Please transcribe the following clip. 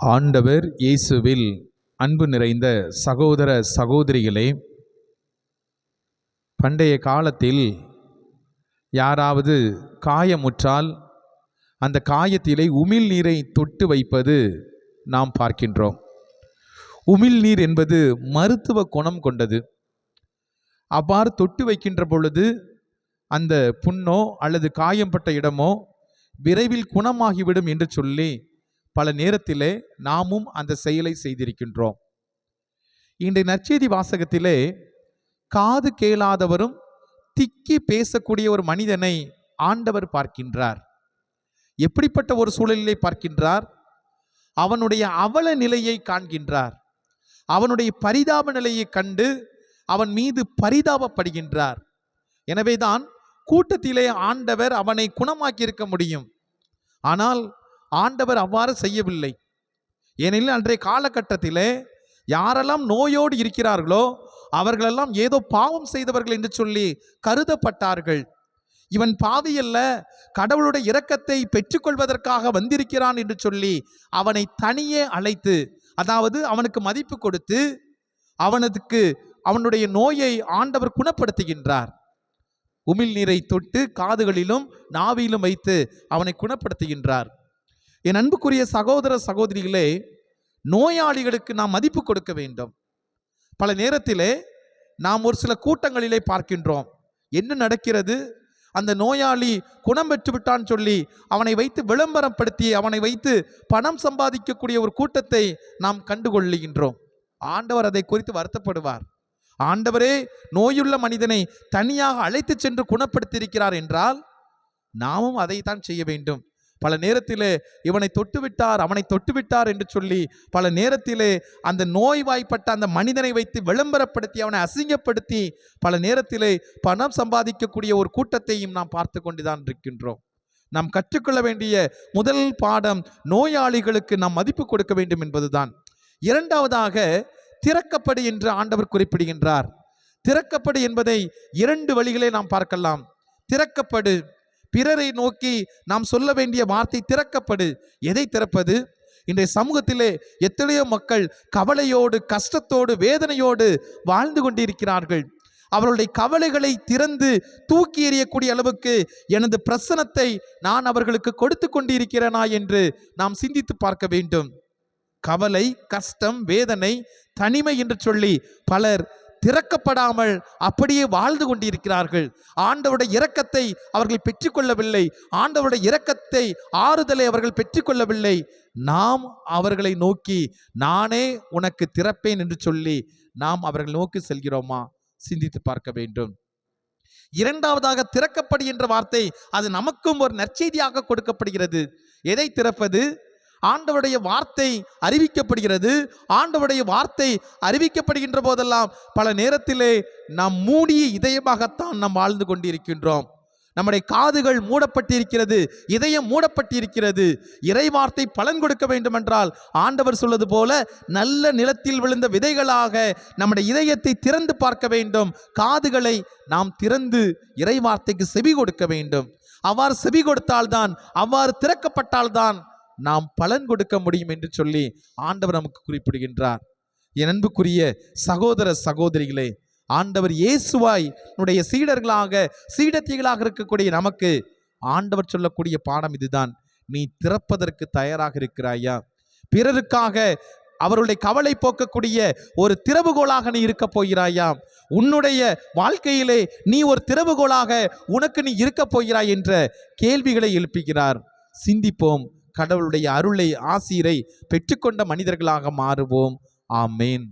ஆண்டவர் இயேசுவில் அன்பு நிறைந்த சகோதர சகோதரிகளே பண்டைய காலத்தில் யாராவது காயமுற்றால் அந்த காயத்திலே உமிழ் நீரை தொட்டு வைப்பது நாம் பார்க்கின்றோம். உமிழ் நீர் என்பது மருத்துவ குணம் கொண்டது. அவ்வாறு தொட்டு வைக்கின்ற பொழுது அந்த புண்ணோ அல்லது காயம்பட்ட இடமோ விரைவில் குணமாகிவிடும் என்று சொல்லி பல நேரத்திலே நாமும் அந்த செயலை செய்திருக்கின்றோம். இன்றைய நற்செய்தி வாசகத்திலே காது கேளாதவரும் திக்கி பேசக்கூடிய ஒரு மனிதனை ஆண்டவர் பார்க்கின்றார். எப்படிப்பட்ட ஒரு சூழலிலே பார்க்கின்றார்? அவனுடைய அவல நிலையை காண்கின்றார். அவனுடைய பரிதாப நிலையை கண்டு அவன் மீது பரிதாபப்படுகின்றார். எனவேதான் கூட்டத்திலே ஆண்டவர் அவனை குணமாக்கி இருக்க முடியும். ஆனால் ஆண்டவர் அவ்வாறு செய்யவில்லை. ஏனெனில் அன்றைய காலகட்டத்திலே யாரெல்லாம் நோயோடு இருக்கிறார்களோ அவர்களெல்லாம் ஏதோ பாவம் செய்தவர்கள் என்று சொல்லி கருதப்பட்டார்கள். இவன் பாவியல்ல கடவுளுடைய இரக்கத்தை பெற்றுக்கொள்வதற்காக வந்திருக்கிறான் என்று சொல்லி அவனை தனியே அழைத்து அதாவது அவனுக்கு மதிப்பு கொடுத்து அவனுக்கு அவனுடைய நோயை ஆண்டவர் குணப்படுத்துகின்றார். உமிழ் நீரை தொட்டு காதுகளிலும் நாவிலும் வைத்து அவனை குணப்படுத்துகின்றார். என் அன்புக்குரிய சகோதர சகோதரிகளே நோயாளிகளுக்கு நாம் மதிப்பு கொடுக்க வேண்டும். பல நேரத்திலே நாம் ஒரு சில கூட்டங்களிலே பார்க்கின்றோம். என்ன நடக்கிறது? அந்த நோயாளி குணம் பெற்று விட்டான் சொல்லி அவனை வைத்து விளம்பரப்படுத்தி அவனை வைத்து பணம் சம்பாதிக்கக்கூடிய ஒரு கூட்டத்தை நாம் கண்டுகொள்ளுகின்றோம். ஆண்டவர் அதை குறித்து வருத்தப்படுவார். ஆண்டவரே நோயுள்ள மனிதனை தனியாக அழைத்து சென்று குணப்படுத்தியிருக்கிறார் என்றால் நாமும் அதைத்தான் செய்ய வேண்டும். பல நேரத்திலே இவனை தொட்டுவிட்டார் அவனை தொட்டுவிட்டார் என்று சொல்லி பல நேரத்திலே அந்த நோய்வாய்ப்பட்ட அந்த மனிதனை வைத்து விளம்பரப்படுத்தி அவனை அசிங்கப்படுத்தி பல நேரத்திலே பணம் சம்பாதிக்கக்கூடிய ஒரு கூட்டத்தையும் நாம் பார்த்து கொண்டுதான் இருக்கின்றோம். நாம் கற்றுக்கொள்ள வேண்டிய முதல் பாடம் நோயாளிகளுக்கு நாம் மதிப்பு கொடுக்க வேண்டும் என்பதுதான். இரண்டாவதாக திறக்கப்படு என்று ஆண்டவர் குறிப்பிடுகின்றார். திறக்கப்படு என்பதை இரண்டு வழிகளே நாம் பார்க்கலாம். திறக்கப்படு பிறரை நோக்கி நாம் சொல்ல வேண்டிய வார்த்தை திறக்கப்படு. எதை திறப்பது? இன்றைய சமூகத்திலே எத்தனையோ மக்கள் கவலையோடு கஷ்டத்தோடு வேதனையோடு வாழ்ந்து கொண்டிருக்கிறார்கள். அவர்களுடைய கவலைகளை திறந்து தூக்கி எறியக்கூடிய அளவுக்கு எனது பிரசனத்தை நான் அவர்களுக்கு கொடுத்து கொண்டிருக்கிறேனா என்று நாம் சிந்தித்து பார்க்க வேண்டும். கவலை கஷ்டம் வேதனை தனிமை என்று சொல்லி பலர் திறக்கப்படாமல் அப்படியே வாழ்ந்து கொண்டிருக்கிறார்கள். ஆண்டவருடைய இரக்கத்தை அவர்கள் பெற்றுக்கொள்ளவில்லை. ஆண்டவருடைய இரக்கத்தை ஆறுதலை அவர்கள் பெற்றுக்கொள்ளவில்லை. நாம் அவர்களை நோக்கி நானே உனக்கு திறப்பேன் என்று சொல்லி நாம் அவர்கள் நோக்கி செல்கிறோமா? சிந்தித்து பார்க்க வேண்டும். இரண்டாவதாக திறக்கப்படி என்ற வார்த்தை அது நமக்கும் ஒரு நற்செய்தியாக கொடுக்கப்படுகிறது. எதை திறப்பது? ஆண்டவருடைய வார்த்தை அறிவிக்கப்படுகிறது. ஆண்டவருடைய வார்த்தை அறிவிக்கப்படுகின்ற போதெல்லாம் பல நேரத்திலே நாம் மூடிய இதயமாகத்தான் நாம் வாழ்ந்து கொண்டிருக்கின்றோம். நம்முடைய காதுகள் மூடப்பட்டிருக்கிறது இதயம் மூடப்பட்டிருக்கிறது. இறை வார்த்தை பலன் கொடுக்க வேண்டுமென்றால் ஆண்டவர் சொல்வது போல நல்ல நிலத்தில் விழுந்த விதைகளாக நம்முடைய இதயத்தை திறந்து பார்க்க வேண்டும். காதுகளை நாம் திறந்து இறை வார்த்தைக்கு செவி கொடுக்க வேண்டும். அவ்வாறு செவி கொடுத்தால்தான் அவ்வாறு திறக்கப்பட்டால்தான் நாம் பலன் கொடுக்க முடியும் என்று சொல்லி ஆண்டவர் நமக்கு குறிப்பிடுகின்றார். என் அன்புக்குரிய சகோதர சகோதரிகளே ஆண்டவர் இயேசுவாய் நம்முடைய சீடர்களாக சீடத்திகளாக இருக்கக்கூடிய நமக்கு ஆண்டவர் சொல்லக்கூடிய பாடம் இதுதான். நீ திறப்பதற்கு தயாராக இருக்கிறாயா? பிறருக்காக அவருடைய கவலை போக்கக்கூடிய ஒரு திறவுகோலாக நீ இருக்க போகிறாயா? உன்னுடைய வாழ்க்கையிலே நீ ஒரு திறவுகோலாக உனக்கு நீ இருக்க போகிறாய் என்ற கேள்விகளை எழுப்புகிறார். சிந்திப்போம். கடவுளுடைய அருளை ஆசீரை பெற்றுக்கொண்ட மனிதர்களாக மாறுவோம். ஆமேன்.